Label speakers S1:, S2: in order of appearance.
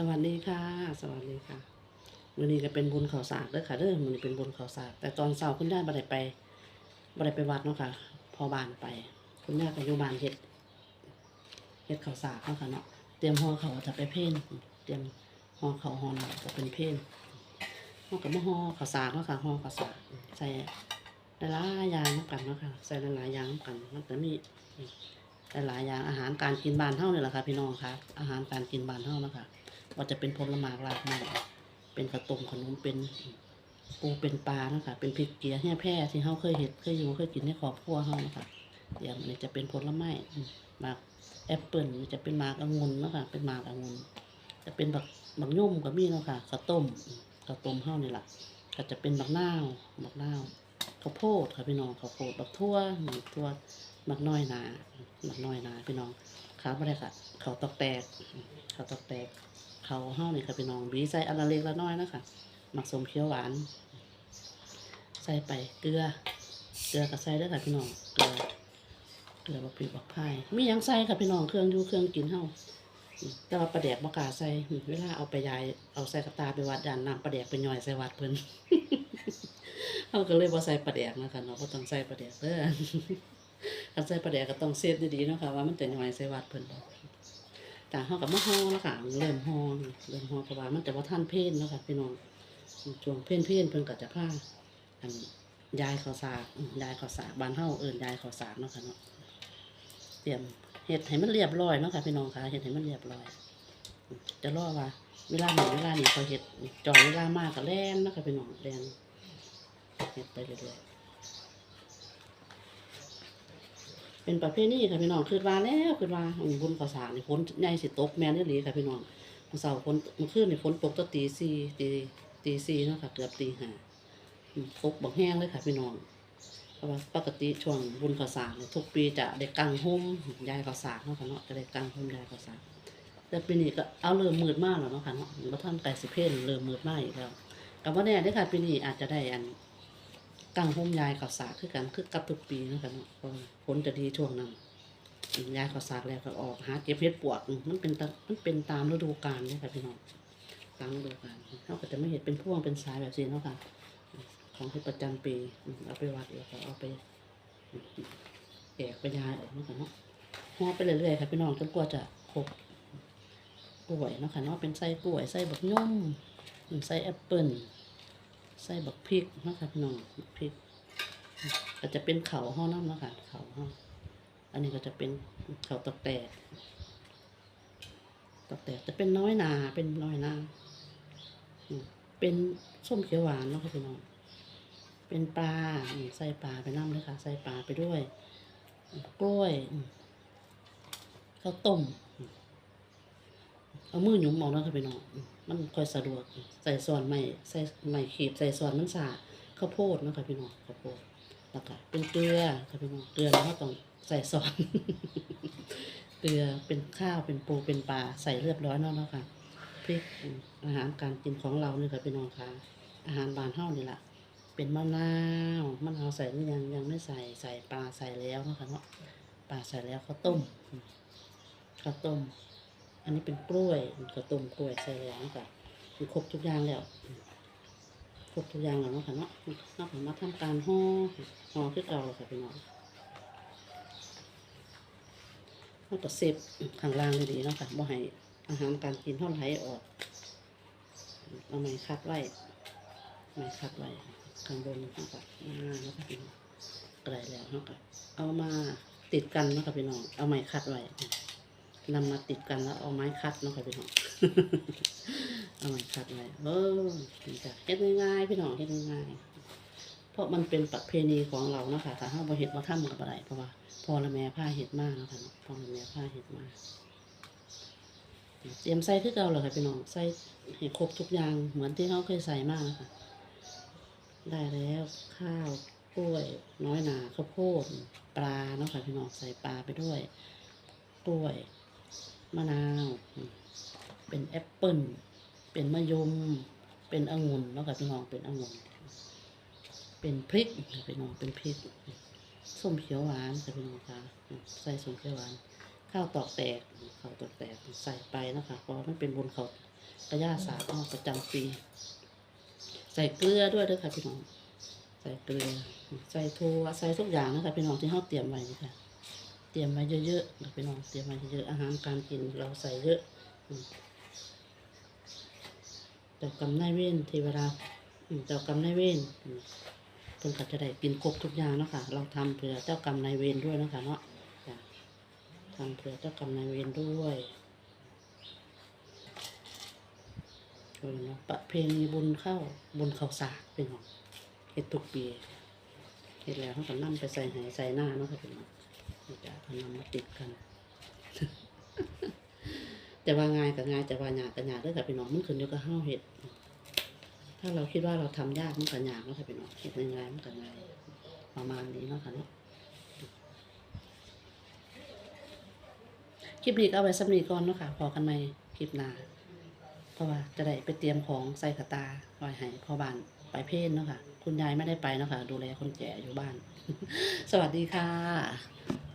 S1: สวัสดีค่ะ สวัสดีค่ะวันนี้ก็เป็นบุญข่าวสากเด้อค่ะเด้อวันนี้เป็นบุญข่าวสากแต่ตอนเช้าคุณย่าบ่ได้ไปบ่ได้ไปวัดเนาะค่ะ พอบานไป คุณย่าก็อยู่บานเฮ็ดเฮ็ดข่าวสากเนาะค่ะเนาะเตรียมห่อเขาวจะไปเพ่นเตรียมห่อเขาวห่อหนาจะเป็นเพ่นห่อกับมะห่อข่าวสากเนาะค่ะห่อข่าวสากใส่หลายๆอย่างน้ำกันเนาะค่ะใส่หลายๆอย่างน้ำกัน มันจะมีหลายๆอย่างอาหารการกินบานเท่านี่แหละค่ะพี่น้องค่ะ อาหารการกินบานเท่านะคะ ว่าจะเป็นผลไม้รากไม้เป็นกระต้มขนมเป็นปูเป็นปลานะคะเป็นพริกเกลือแห้แพร่ที่เขาเคยเห็ดเคยอยู่เคยกินในครอบครัวเขานะคะเดี๋ยวมันจะเป็นผลไม้มากแอปเปิลจะเป็นมากองุ่นนะคะเป็นมากองุ่นจะเป็นบักบักย่มก็มีเนาะค่ะข้าวต้มอืมข้าวต้มเท่านี่แหละก็จะเป็นบักนาวบักนาวข้าวโพดค่ะพี่น้องข้าวโพดบักทั่วหมูทั่ว มักน้อยนามักน้อยนาพี่น้องขาบ่ได้ค่ะ เขาตอกแตก เขาตอกแตก เขาเฮานี่ค่ะพี่น้องบีใส่อันละเล็กละน้อยนะคะมักสมเขียวหวาน ใส่ไปเกลือ เกลือก็ใส่ด้อค่ะพี่น้อง เกลือ เกลือบักพริกบักพายมียังใส่ค่ะพี่น้องเครื่องยูเครื่องกินเฮาแต่ว่าปลาแดกบ่กาใส่เวลาเอาไปยายเอาใส่กระตาไปวัดยานน้ำปลาแดกไปย่อยใส่วัดเพิ่นเฮาก็เลยบ่ใส่ปลาแดกนะคะเนาะบ่ต้องใส่ปลาแดกเด้อ คันใส่ปลาแดกก็ต้องเซฟดีๆเนาะค่ะว่ามันจะย่อยใส่วัดเพิ่นบ่แต่เฮากับมาห่อแล้วค่ะเริ่มห่อเริ่มห่อเพราะว่ามันจะบ่ทันเพลนเนาะค่ะพี่น้องช่วงเพลนเพลนเพิ่นก็จะพาอันยายข้าวสากอืมยายข้าวสากบ้านเฮาเอิ้นยายข้าวสากเนาะค่ะเนาะเตรียมเฮ็ดให้มันเรียบร้อยเนาะค่ะพี่น้องค่ะเฮ็ดให้มันเรียบร้อย จะรอว่า เวลาไหนเวลานี้เขาเฮ็ดจอยเวลามากก็แล่นเนาะค่ะพี่น้องแล่นเฮ็ดไปเรื่อยๆ เป็นประเภทนี้ค่ะพี่น้องคือว่าแล้วคือว่าอืมบุญข้าวสารนี่ฝนใหญ่สิตกแม่นอีหลีค่ะพี่น้องเมื่อเช้าฝนเมื่อคืนนี่ฝนตกตั้งตีสี่ตีตีสี่เนาะค่ะเกือบตีห้าตกบักแห้งเลยค่ะพี่น้องเพราะว่าปกติช่วงบุญข้าวสารนี่ทุกปีจะได้กังห่มยายข้าวสารเนาะค่ะเนาะจะได้กังห่มยายข้าวสารแต่ปีนี้ก็เอาเริ่มมืดมากแล้วเนาะค่ะเนาะบ่ทันไก่สิเพลนเริ่มมืดมากอีกแล้วก็บ่าแน่เด้อค่ะปีนี้อาจจะได้อัน ตั้งโฮมยายข้าวสากคือกันคือกับทุกปีนะคะเนาะเพราะว่าผลจะดีช่วงนั้นยายข้าวสาแล้วก็ออกหาเก็บเห็ดปวกมันเป็นตามันเป็นตามฤดูกาลเนี่ยค่ะพี่น้องตามฤดูกาลเขาก็จะไม่เห็นเป็นพ่วงเป็นสายแบบนี้เนาะค่ะของที่ประจำปีเอาไปวัดแล้วก็เอาไปแอกไปยายออกเนาะค่ะเนาะห่อไปเรื่อยๆค่ะพี่น้องจนกว่าจะครบกล้วยเนาะค่ะเนาะเป็นไส้กล้วยไส้บักย่อมอืมไส้แอปเปิ้ล ใส่บักพริกนะค่ะพี่น้องบักพริกก็จะเป็นเข่าห้องน้ำนะค่ะเข่าห้องอันนี้ก็จะเป็นเข่าตอกแตกตอกแตกจะเป็นน้อยนาเป็นน้อยนาเป็นส้มเขียวหวานนะค่ะพี่น้องเป็นปลาใส่ปลาไปน้ำเลยค่ะ ใส่ปลาไปด้วย กล้วยข้าวต้มเอามือหยุมเออกนะค่ะพี่น้อง มันค่อยสะดวกใส่ส่วนไม่ใส่ไม่ขีดใส่ส่วนมันสาข้าวโพดนะค่ะพี่น้องข้าวโพดแล้วก็เป็นเกลือค่ะพี่น้องเกลือแล้วก็ต้องใส่ส่วนเกลือเป็นข้าวเป็นปูเป็นปลาใส่เรียบร้อยแล้วนะค่ะพริกอาหารการกินของเราเนี่ค่ะพี่น้องค่ะอาหารบานเฮานี่แหละเป็นมะนาวมะนาวใส่หรือยังยังไม่ใส่ใส่ปลาใส่แล้วนะค่ะเนาะปลาใส่แล้วข้าวต้มอืมข้าวต้ม อันนี้เป็นกล้วยข้าวต้มกล้วยใส่แล้วเนาะค่ะคือครบทุกอย่างแล้วครบทุกอย่างแล้วนะค่ะเนาะนอกจากมาทำการห่อห่อคือเก่าค่ะพี่น้องเราก็เซฟข้างล่างดีๆเนาะค่ะบ่ให้อาหารการกินเท่าไหลออกเอาไม้คัดไว้ไม้คัดไว้ข้างบนเนาะค่ะมาแล้วก็พี่น้องไกลแล้วเนาะค่ะเอามาติดกันเนาะค่ะพี่น้องเอาไม้คัดไว้ นำมาติดกันแล้วเอาไม้คัดเนาะค่ะพี่น้องเอาไว้คัดไว้เออจ้ะเฮ็ดง่ายๆพี่น้องเฮ็ดง่ายๆเพราะมันเป็นประเพณีของเราเนาะคะถ้าเฮาบ่เฮ็ดบ่ทำกับอะไรเพราะว่าพอละแม่พาเฮ็ดมาเนาะค่ะพอละแม่พาเฮ็ดมาเตรียมใส่คือเก่าเลยค่ะพี่น้องใส่ให้ครบทุกอย่างเหมือนที่เขาเคยใส่มากนะคะได้แล้วข้าวกล้วยน้อยหนาข้าวโพดปลาเนาะค่ะพี่น้องใส่ปลาไปด้วยกล้วย มะนาว เป็นแอปเปิ้ล เป็นมะยม เป็นองุ่นแล้วกับพี่น้องเป็นองุ่น เป็นพริกพี่น้องเป็นพริก ส้มเขียวหวานค่ะพี่น้องค่ะใส่ส้มเขียวหวาน ข้าวตอกแตกข้าวตอกแตกใส่ไปนะคะเพราะมันเป็นบุญเขากระยาสาประจำปี ใส่เกลือด้วยด้วยค่ะพี่น้อง ใส่เกลือ ใส่ถั่วใส่ทุกอย่างนะคะพี่น้องที่เขาเตรียมไว้นี่ค่ะ รียมไว้เยอะๆนะพี่น้องเตรียมไว้เยอะๆอาหารการกินเราใส่เยอะอืมเจ้ากรรมนายเวรเทวดาอืมเจ้ากรรมนายเวรอืมเพิ่นก็จะได้กินครบทุกอย่างเนาะค่ะ เราทำเพื่อเจ้ากรรมนายเวรด้วยเนาะคะเนาะจ้ะทำเพื่อเจ้ากรรมนายเวรด้วยเออเนาะประเพณีบุญเข้าบุญเข้าสากเป็นของเฮ็ดทุกปีเฮ็ดแล้วเขาก็นำไปใส่ไหใส่หน้าเนาะค่ะพี่น้องนี่ จะเขานำมาติดกัน แต่ว่าง่ายกับง่ายแต่ว่ายากกับยากเด้วยกับพี่น้องมันขึ้นอยู่กับเฮาเฮ็ด ถ้าเราคิดว่าเราทำยากมันก็ยากเนาะค่ะพี่น้องเฮ็ดง่ายมันก็ง่ายประมาณนี้เนาะค่ะเนาะคลิปนี้ก็เอาไว้สำนีก่อนเนาะค่ะพอกันใหมคลิปหน้าเพราะว่าจะได้ไปเตรียมของใส่กระตาไว้ให้พ่อบ้านไปเพศเนาะค่ะ คุณยายไม่ได้ไปเนาะค่ะ ดูแลคนแก่อยู่บ้าน สวัสดีค่ะ